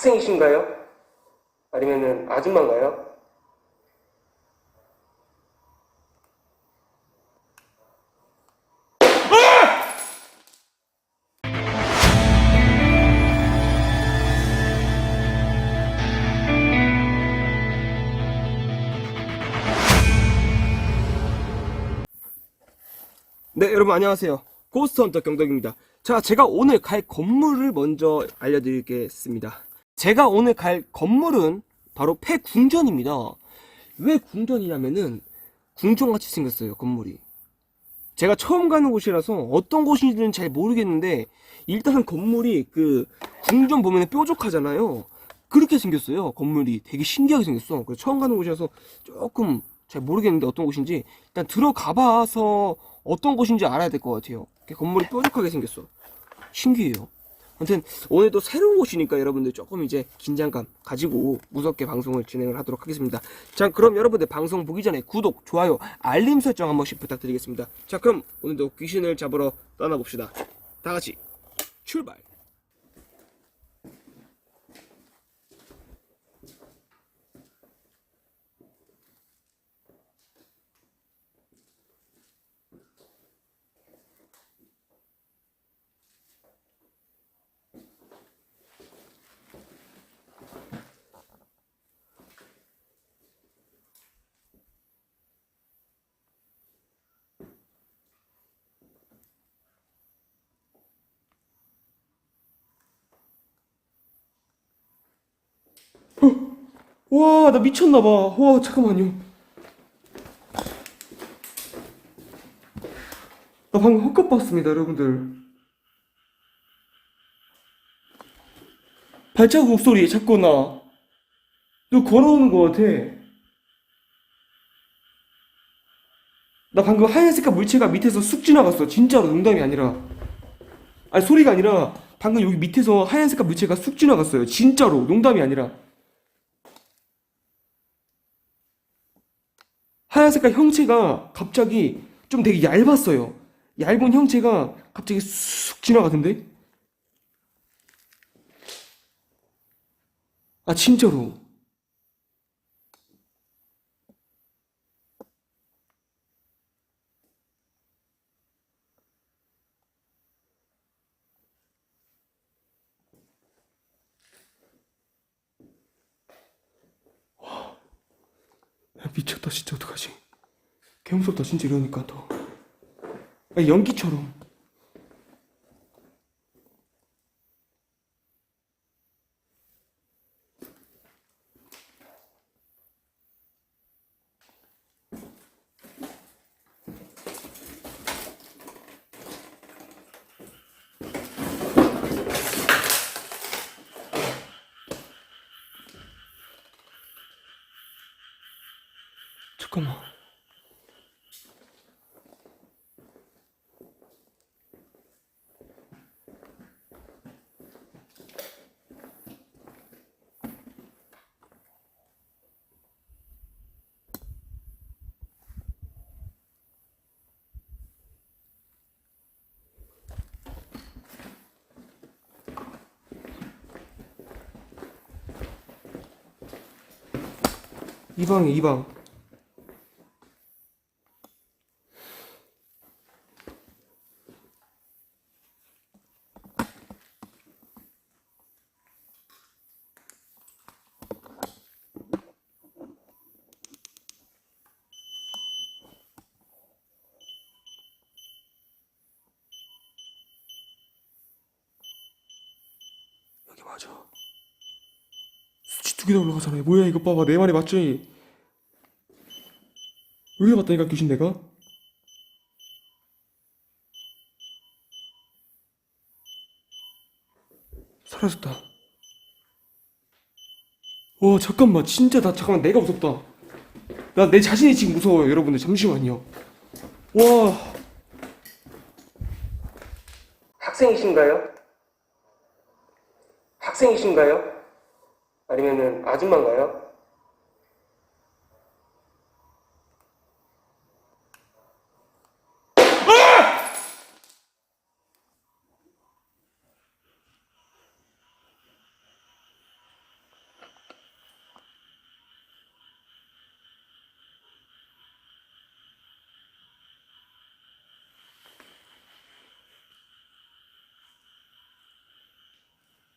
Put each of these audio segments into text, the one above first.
학생이신가요? 아니면은 아줌마인가요? 네, 여러분 안녕하세요. 고스트 헌터 경덕입니다. 자, 제가 오늘 갈 건물을 먼저 알려드리겠습니다. 제가 오늘 갈 건물은 바로 폐궁전입니다. 왜 궁전이냐면은 궁전같이 생겼어요, 건물이. 제가 처음 가는 곳이라서 어떤 곳인지는 잘 모르겠는데 일단은 건물이 그 궁전 보면 뾰족하잖아요. 그렇게 생겼어요. 건물이 되게 신기하게 생겼어. 그래서 처음 가는 곳이라서 조금 잘 모르겠는데 어떤 곳인지 일단 들어가 봐서 어떤 곳인지 알아야 될 것 같아요. 건물이 뾰족하게 생겼어. 신기해요. 아무튼 오늘도 새로운 곳이니까 여러분들 조금 이제 긴장감 가지고 무섭게 방송을 진행을 하도록 하겠습니다. 자, 그럼 여러분들 방송 보기 전에 구독, 좋아요, 알림 설정 한 번씩 부탁드리겠습니다. 자, 그럼 오늘도 귀신을 잡으러 떠나봅시다. 다 같이 출발! 와, 나 미쳤나봐. 와, 잠깐만요. 나 방금 헛것 봤습니다, 여러분들. 발자국 소리 자꾸 나. 너 걸어오는 것 같아. 나 방금 하얀 색깔 물체가 밑에서 쑥 지나갔어. 진짜로 농담이 아니라. 아니, 소리가 아니라 방금 여기 밑에서 하얀 색깔 물체가 쑥 지나갔어요. 진짜로. 농담이 아니라. 하얀 색깔 형체가 갑자기 좀 되게 얇았어요. 얇은 형체가 갑자기 쑥 지나가던데? 아, 진짜로. 야, 미쳤다, 진짜 어떡하지? 개 무섭다, 진짜 이러니까 더. 아, 연기처럼. 잠깐만. 이 방에 이 방. 여기 맞아. 개나 올라가잖아. 뭐야 이거 봐봐 내 말이 맞지? 여기 봤다니까 귀신 내가? 사라졌다. 와 잠깐만 진짜 나 잠깐만 내가 무섭다. 나 내 자신이 지금 무서워요 여러분들 잠시만요. 와. 학생이신가요? 학생이신가요? 아니면은 아줌마인가요?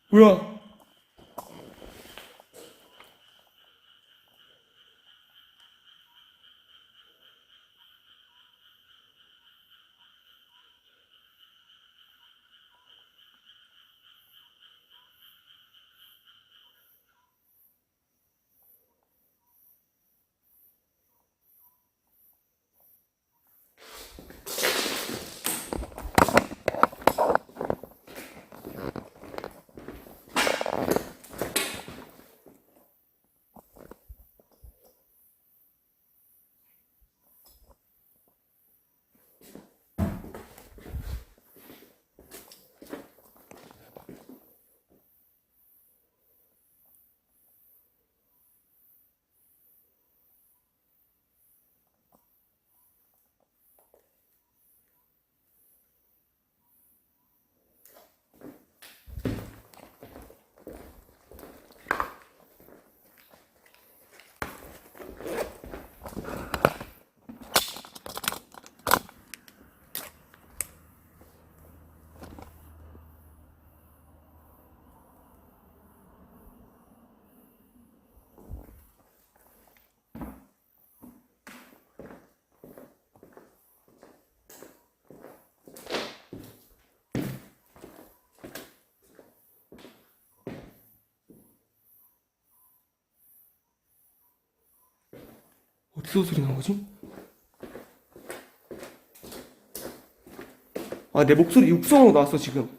뭐야? 어디서 소리 나는 거지? 아, 내 목소리 육성으로 나왔어, 지금.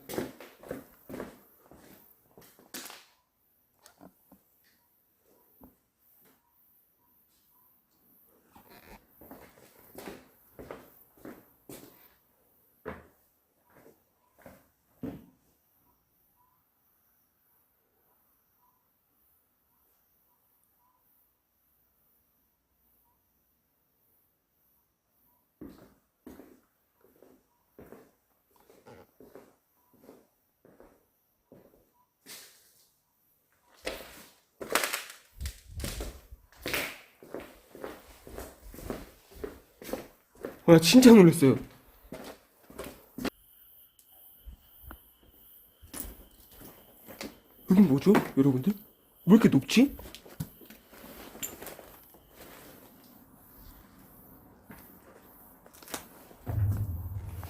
와, 나 진짜 놀랐어요. 여긴 뭐죠, 여러분들? 왜 이렇게 높지?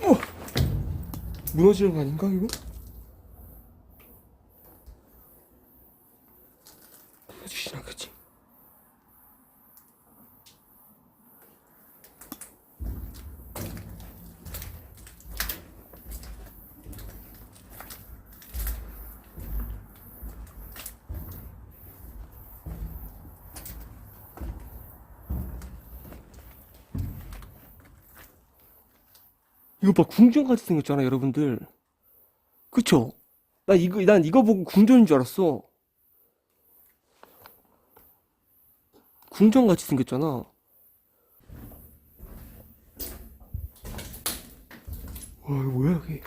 어! 무너지는 거 아닌가, 이거? 무너지진 않겠지? 이거 봐, 궁전같이 생겼잖아, 여러분들. 그쵸? 나 이거, 난 이거 보고 궁전인 줄 알았어. 궁전같이 생겼잖아. 와, 이거 뭐야, 이게.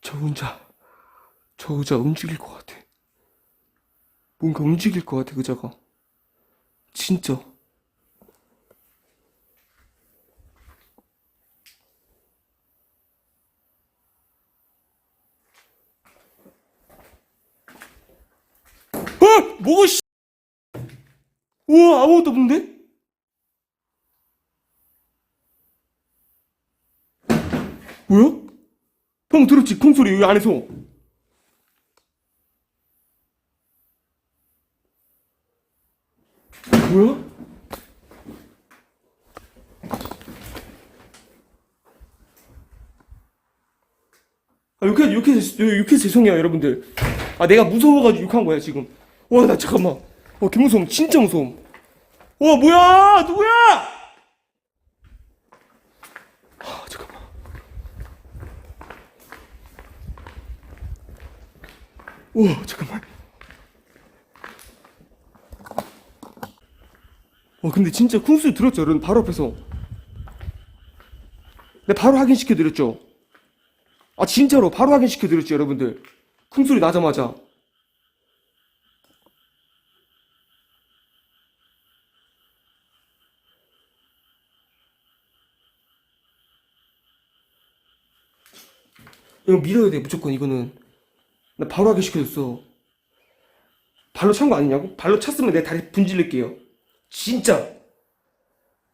저 혼자, 저 의자 움직일 것 같아. 뭔가 움직일 것 같아, 의자가. 진짜. 어! 뭐가, 씨! 우와, 아무것도 없는데? 뭐야? 형 들었지? 콩소리 여기 안에서. 뭐야? 아, 욕해, 욕해, 죄송해요, 여러분들. 아, 내가 무서워가지고 욕한 거야, 지금. 와, 나 잠깐만. 와, 개무서움. 진짜 무서움. 와, 뭐야! 누구야! 아, 잠깐만. 와, 잠깐만. 와 근데 진짜 쿵수 들었죠 여러분 바로 앞에서 내 바로 확인시켜드렸죠 아, 진짜로 바로 확인시켜 드렸죠, 여러분들. 큰 소리 나자마자. 이거 밀어야 돼, 무조건 이거는. 나 바로 하게 시켜줬어. 발로 찬 거 아니냐고? 발로 찼으면 내 다리 분질릴게요. 진짜.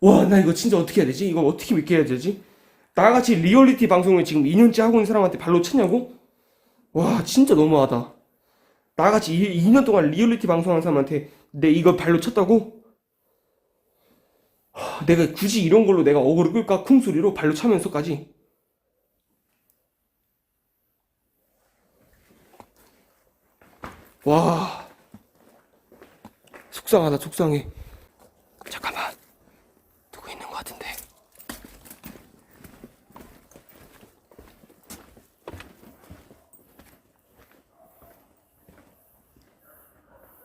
와, 나 이거 진짜 어떻게 해야 되지? 이거 어떻게 믿게 해야 되지? 나같이 리얼리티 방송을 지금 2년째 하고 있는 사람한테 발로 찼냐고? 와 진짜 너무하다. 나같이 2, 년 동안 리얼리티 방송하는 사람한테 내 이거 발로 쳤다고? 하, 내가 굳이 이런 걸로 내가 어그로 끌까? 쿵소리로 발로 차면서까지. 와. 속상하다 속상해 잠깐만 누구 있는 것 같은데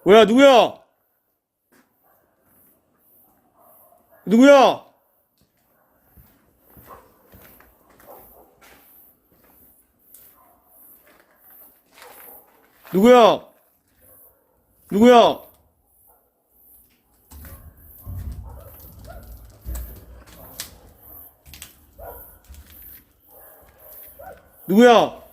뭐야 누구야? 누구야? 누구야? 누구야? 누구야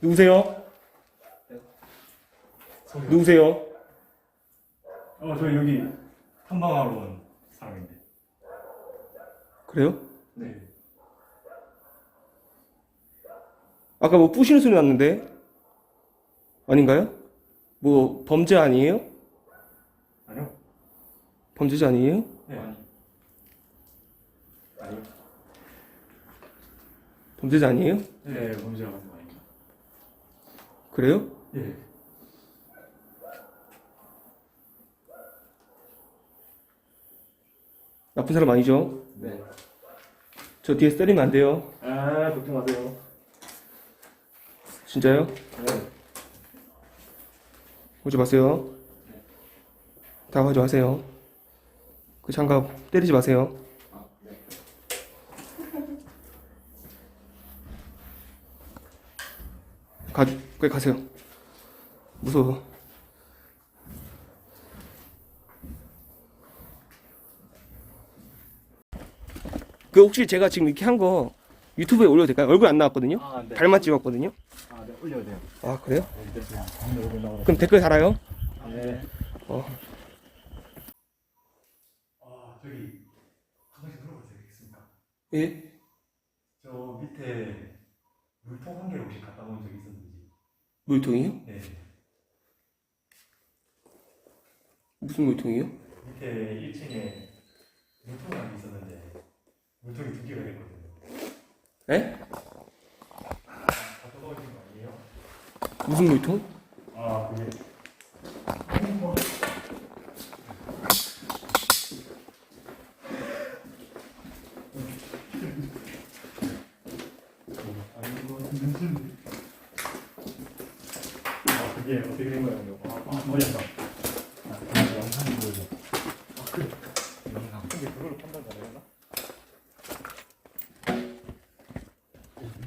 누구세요? 누구세요? 어, 저 여기 탐방하러 온 사람인데. 그래요? 네. 아까 뭐 부시는 소리 났는데 아닌가요? 뭐 범죄 아니에요? 아니요? 범죄자 아니에요? 네. 아니. 아니요? 범죄자 아니에요? 네, 아닙니다. 그래요? 예. 나쁜 사람 아니죠? 네. 저 뒤에서 때리면 안 돼요. 아, 걱정 마세요. 진짜요? 네. 오지 마세요. 다 가지 마세요. 그 장갑 때리지 마세요. 가, 그래 가세요. 무서워. 그 혹시 제가 지금 이렇게 한 거 유튜브에 올려도 될까요? 얼굴 안 나왔거든요. 아, 네. 발만 찍었거든요. 아, 네, 올려도 돼요. 아 그래요? 네. 그럼 댓글 달아요. 네. 어. 아, 저기 화장실 들어가도 되겠습니까? 예? 저 밑에 물통 한 개를 혹시 갖다 놓은 적이 있었는지. 물통이요? 네. 무슨 물통이요? 밑에 1층에 물통이 하나 있었는데 물통이 두 개가 됐거든요. 에? 갖다 놓으신 거 아니에요? 무슨 물통? 아, 그게 아, 그게 어떻게 된 거예요? 아, 아, 머리였다. 아, 그 영상이 보여줘. 아, 그래. 영상. 근데 그걸 판단 잘해야 되나?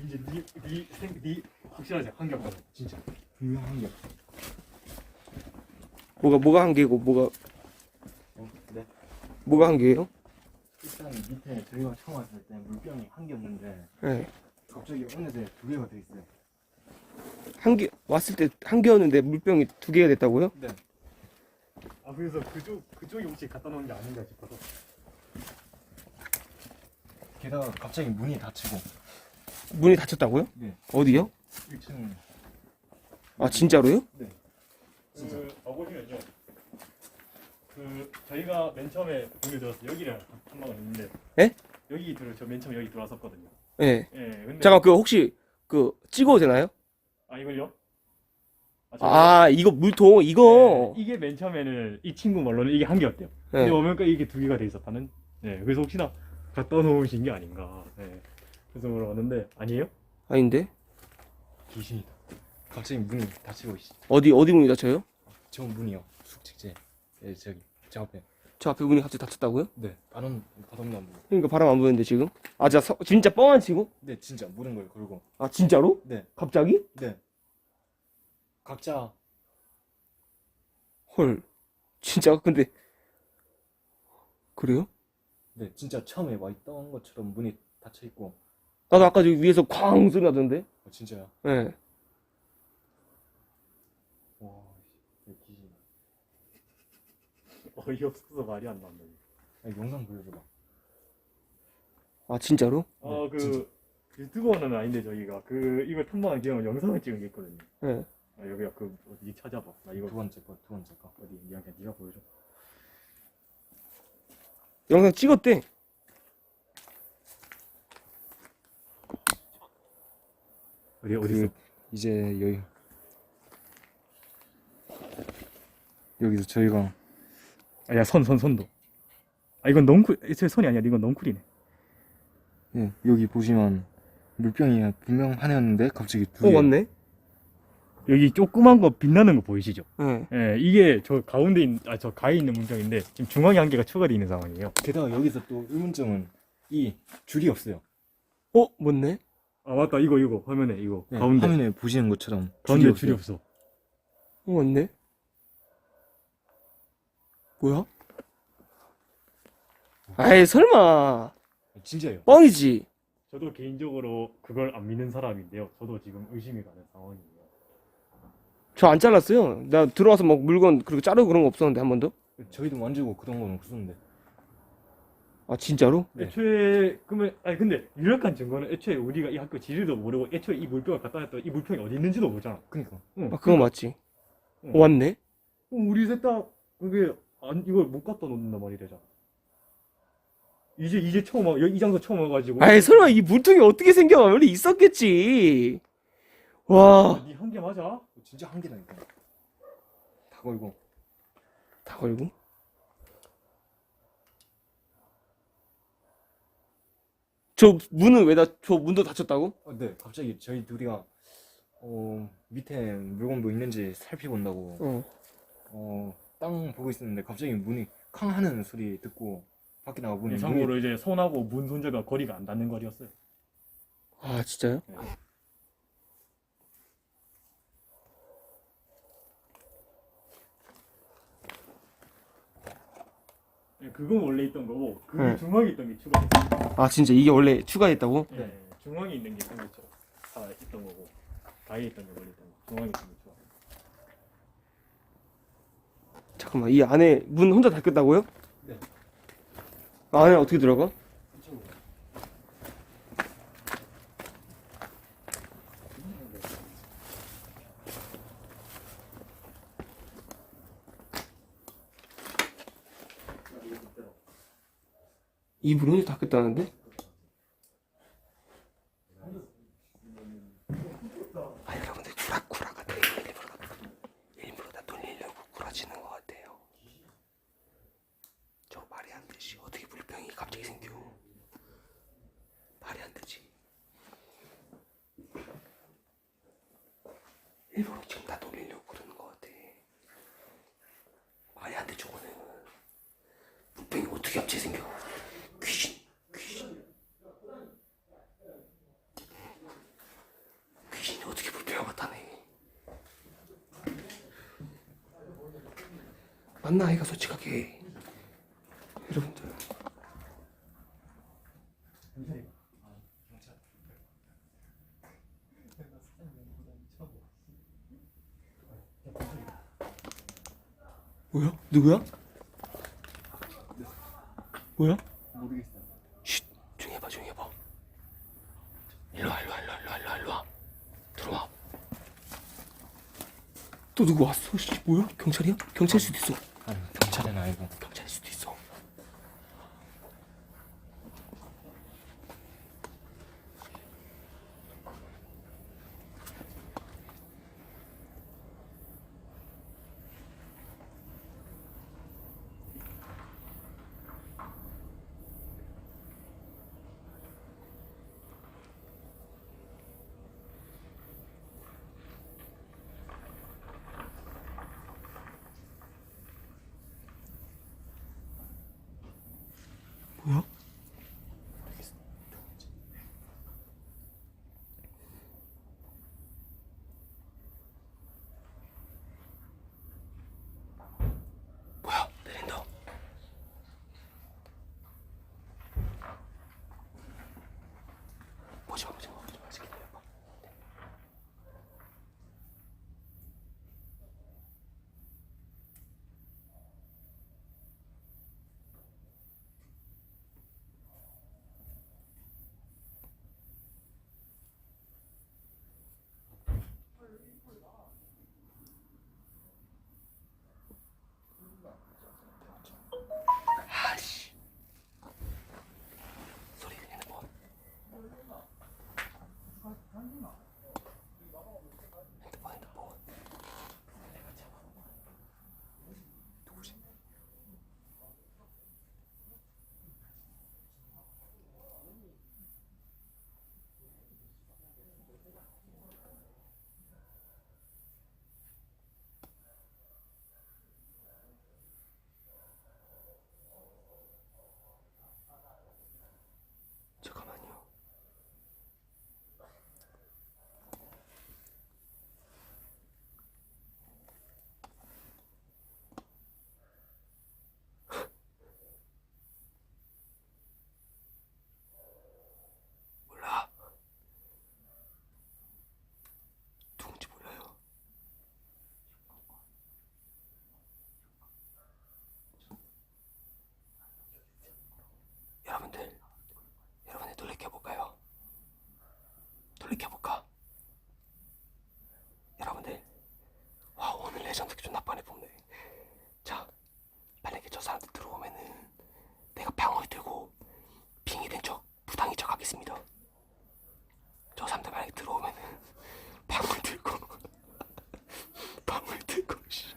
이제 니, 니, 생, 니 확실하지? 한겹 가져. 진짜. 분명 한 겹. 뭐가 뭐가 한 개고 뭐가 어, 네. 뭐가 한 개예요? 일단 밑에 저희가 처음 왔을 때 물병이 한 개였는데 네. 갑자기 어느새 두 개가 돼 있어요. 한 개 왔을 때 한 개였는데 물병이 두 개가 됐다고요? 네. 아 그래서 그쪽 그쪽이 혹시 갖다 놓은 게 아닌가 싶어서. 게다가 갑자기 문이 닫히고 문이 닫혔다고요? 네. 어디요? 1층 아 진짜로요? 그 와보시면요. 그 저희가 맨 처음에 들었을 때 여기를 한 방은 있는데. 예? 여기 들어 저맨 처음 여기 들어왔었거든요. 네. 예. 근데 잠깐 그 혹시 그 찍어도 되나요? 아 이걸요? 저거- 아 이거 물통 이거 네, 이게 맨 처음에는 이 친구 말로는 이게 한 개였대요. 근데 네. 오면까 이게 두 개가 돼 있었다는. 네. 그래서 혹시나 갖다 놓으신 게 아닌가. 네. 그래서 물어봤는데 아니에요? 아닌데 귀신이다. 갑자기 문이 닫히고 있어. 어디 어디 문이 닫혀요? 저 문이요. 숙직제. 예, 저기 저 앞에. 저 앞에 문이 갑자기 닫혔다고요? 네. 바람 바람도 안 불고. 그러니까 바람 안 부는데 지금 아 진짜 서- 진짜 뻥안 치고? 네, 진짜 모든 걸 걸고. 아 진짜로? 네. 갑자기? 네. 각자 헐 진짜 근데 그래요? 근데 진짜 처음에 와 있던 것처럼 문이 닫혀 있고 나도 아까 저기 위에서 쾅 소리 나던데? 어, 진짜야. 예. 와, 이 귀신. 어이없어서 말이 안 나온다. 아니, 영상 보여줘봐. 아, 진짜로? 아, 그 진짜. 유튜버는 아닌데 저희가 그 이걸 탐방한 기념 영상을 찍은 게 있거든요. 예. 아, 여기가 그 어디 찾아봐. 나 이거 두 번째 거, 두 번째 거. 어디 미안해 네가 보여줘. 영상 찍었대. 어디 어디 그, 있어? 이제 여기 여기서 저희가 아 야 선선 손도. 아 이건 넝쿨. 제 손이 아니야. 이건 넝쿨이네. 예, 여기 보시면 물병이 분명 하나였는데 갑자기 두 어, 개. 맞네? 여기 조그만 거 빛나는 거 보이시죠? 예. 예, 이게 저 가운데 있는 아 저 가에 있는 문장인데 지금 중앙에 한 개가 추가되어 있는 상황이에요. 게다가 여기서 또 의문점은 이 줄이 없어요. 어, 맞네? 아 맞다 이거 이거 화면에 이거 예, 가운데 화면에 보시는 것처럼 가운데 줄이 줄이 없어요. 없어. 어, 맞네? 뭐야? 아이, 설마. 진짜예요. 뻥이지. 저도 개인적으로 그걸 안 믿는 사람인데요. 저도 지금 의심이 가는 상황이에요. 저 안 잘랐어요. 나 들어와서 막 물건 그리고 자르고 그런 거 없었는데, 한 번도? 저희도 만지고 그런 거는 없었는데. 아, 진짜로? 네. 애초에 그러면 아니 근데 유력한 증거는 애초에 우리가 이 학교 지리도 모르고 애초에 이 물병을 갖다 놨던 이 물병이 어디 있는지도 모르잖아. 그니까. 응. 아, 그거 맞지. 응. 그럼 우리 셋 다 그게 안 이걸 못 갖다 놓는단 말이 되잖아. 이제 이제 처음 와, 이 장소 처음 와가지고. 아이, 설마 이 물통이 어떻게 생겨? 원래 있었겠지. 와. 니 한 개 맞아? 진짜 한 개라니까. 다 걸고. 다 걸고? 저 문은 왜 다, 저 문도 닫혔다고? 어, 네, 갑자기 저희 둘이가 어, 밑에 물건도 있는지 살펴본다고 어. 어, 땅 보고 있었는데 갑자기 문이 캉 하는 소리 듣고 밖에 나가 보니 문이 참고로 이제 손하고 문 손잡이가 거리가 안 닿는 거리였어요. 아, 진짜요? 예, 그건 원래 있던 거고 그 네. 중앙에 있던 게 추가됐어요. 아, 진짜 이게 원래 추가했다고? 예, 중앙에 있는 게 그게 다 있던 거고 가에 있던 게 원래 있던 거. 중앙에 있던 게 추가. 잠깐만, 이 안에 문 혼자 닫혔다고요? 네. 아, 안에 어떻게 들어가? 이 문이 혼자 닫혔다는데? 아, 여러분들 구라구라 같아요. 일부러, 일부러 다 돌리려고 구라치는 것 같아요. 저 말이 안 되지. 어떻게 물병이 갑자기 생겨? 말이 안 되지. 일부러 지금 다 돌리려고 그러는 것 같아. 말이 안 돼, 저거는. 물병이 어떻게 갑자기 생겨? 귀신, 귀신. 귀신이 어떻게 물병을 나타내? 맞나, 아이가 솔직하게. 여러분들. 뭐야? 누구야? 뭐야? 모르겠어요. 쉿, 조용히 해봐, 조용히 해봐. 일로 와, 일로 와, 일로 와, 일로 와, 일로 와. 들어와. 또 누구 왔어? 씨, 뭐야? 경찰이야? 경찰일 수도 있어. 아니, 경찰은 아니고. 경찰일 수도 있어. 뭐야? 뭐야? 내린다. 불을 켜볼까? 여러분들, 와 오늘 레전드 존나 뻔해 뽑네. 자, 만약에 저 사람들 들어오면은 내가 방울 들고 빙이 된 척, 부당인 척 하겠습니다. 저 사람들 만약에 들어오면은 방울 들고 방울 들고 씨.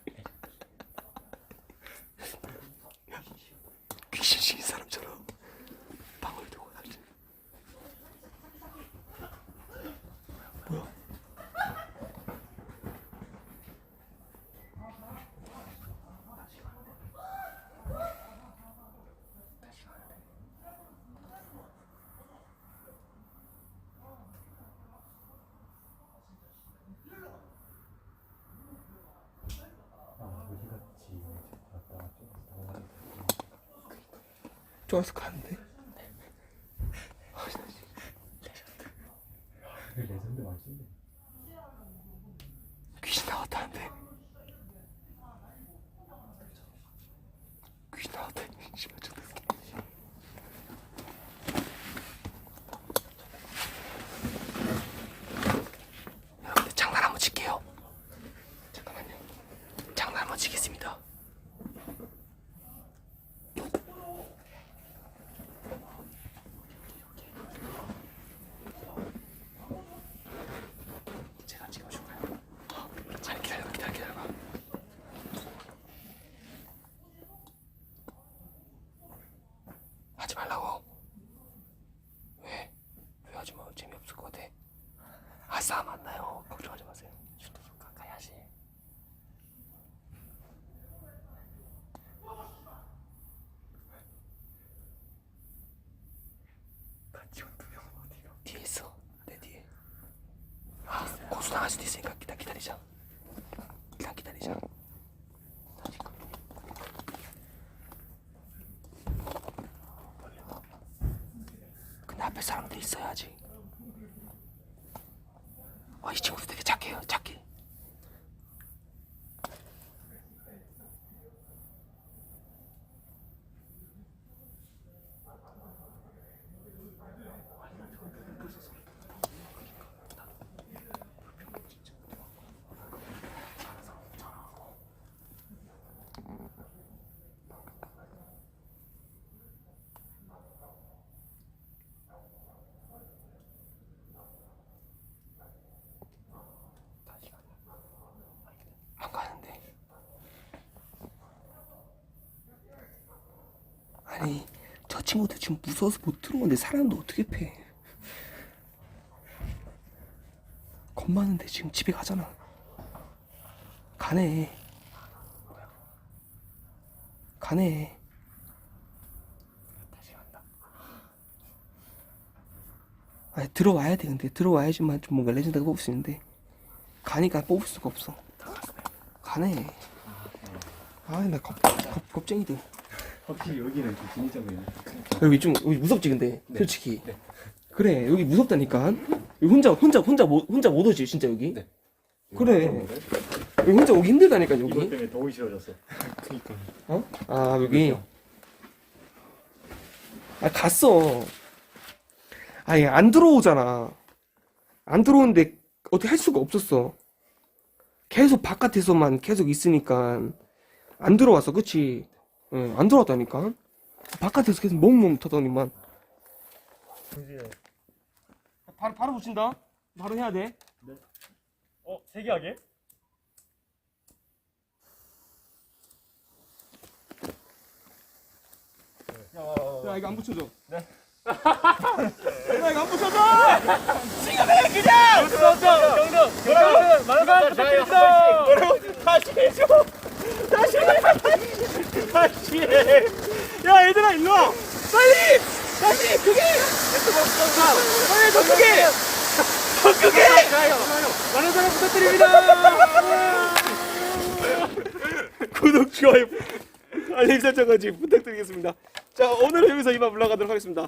귀신 신 사람처럼 방울 들고 가지. 뭐야? 아 어디갔지 갔다가 좀 나와야 좋아서 가는데. 레전드 맛있네 귀신 나왔다는데. 귀신 나왔다. 씨발 좀 여러분들 장난 한번 칠게요. 잠깐만요. 장난 한번 치겠습니다. 제가 찍어줄까요? 잘 기다려 기다려 기다려 하지 말라고 왜? 왜 하지 마 재미없을 것 같아 아 싸움 안 나요 걱정하지 마세요 슈트 좀 가까이 하지 같이 온 두 명은 어디가 뒤에 있어 내 뒤에 아 고수 당할 수도 있으니까 기다 기다리자 일단 기다리자 나 지금 근데 앞에 사람들 있어야지 아이 친구도 되게 착해요 착해 안 가는데 아니 저 친구들 지금 무서워서 못 들어오는데 사람도 어떻게 패? 겁 많은데 지금 집에 가잖아. 가네. 가네. 다시 간다. 아니 들어와야 돼 근데. 들어와야지만 좀 뭔가 레전드가 뽑을 수 있는데. 가니까 뽑을 수가 없어. 가네. 아나 겁, 겁, 겁쟁이들 확실히 여기는 좀 진입장이네. 여기 좀 여기 무섭지 근데? 네. 솔직히. 네. 그래 여기 무섭다니까. 여기 혼자 혼자 혼자 못 혼자 못 오지 진짜 여기? 네. 그래. 여기 혼자 오기 힘들다니까 이것 여기? 때문에 더 오기 싫어졌어. 그니까 어? 아 여기? 아 갔어. 아니 안 들어오잖아. 안 들어오는데 어떻게 할 수가 없었어. 계속 바깥에서만 계속 있으니까 안 들어왔어 그치 응, 안 들어왔다니까 바깥에서 계속 멍멍 터더니만 바로 바로 붙인다 바로 해야 돼 어? 세개 하게? 야 이거 안 붙여줘 네 야 이거 안 붙여줘 지금 해 그냥 경동! 경동! 만원 부탁드립니다! 여러분 다시 해줘! 다시 해! 다시 해! 야 얘들아 일로 와. 빨리! 다시 크게! 빨리 더 크게! 더 크게! 많은 사랑 부탁드립니다! 구독 좋아요 알림 설정까지 부탁드리겠습니다. 자 오늘은 여기서 이만 물러가도록 하겠습니다